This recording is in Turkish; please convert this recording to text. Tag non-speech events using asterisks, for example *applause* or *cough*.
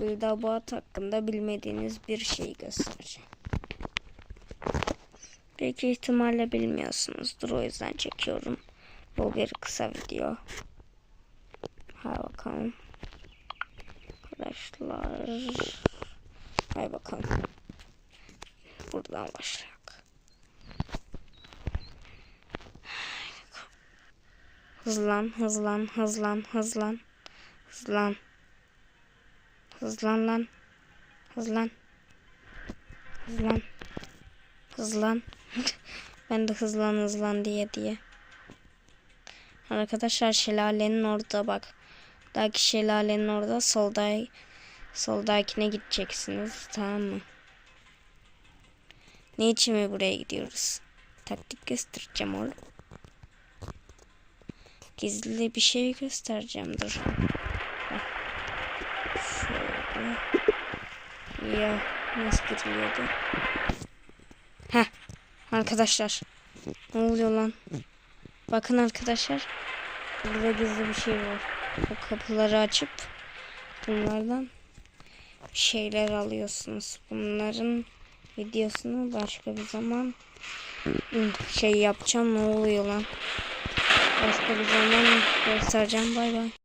Gıdabat hakkında bilmediğiniz bir şey göstereceğim. Büyük ihtimalle bilmiyorsunuzdur o yüzden çekiyorum. Bu bir kısa video. Hay bakalım. Arkadaşlar. Hay bakalım. Buradan başlayalım. Hızlan, hızlan, hızlan, hızlan. Hızlan. Hızlan lan. Hızlan. Hızlan. Hızlan. *laughs* ben de hızlan hızlan diye diye. Arkadaşlar şelalenin orada bak. Daki şelalenin orada solda soldakine gideceksiniz tamam mı? Ne için mi buraya gidiyoruz? Taktik göstereceğim oğlum. Gizli bir şey göstereceğim dur. Bak. Şöyle. Ya nasıl giriliyordu? Heh. Arkadaşlar. Ne oluyor lan? Bakın arkadaşlar. Burada gizli bir şey var. Bu kapıları açıp bunlardan şeyler alıyorsunuz. Bunların videosunu başka bir zaman şey yapacağım. Ne oluyor lan? Başka bir zaman göstereceğim. Bay bay.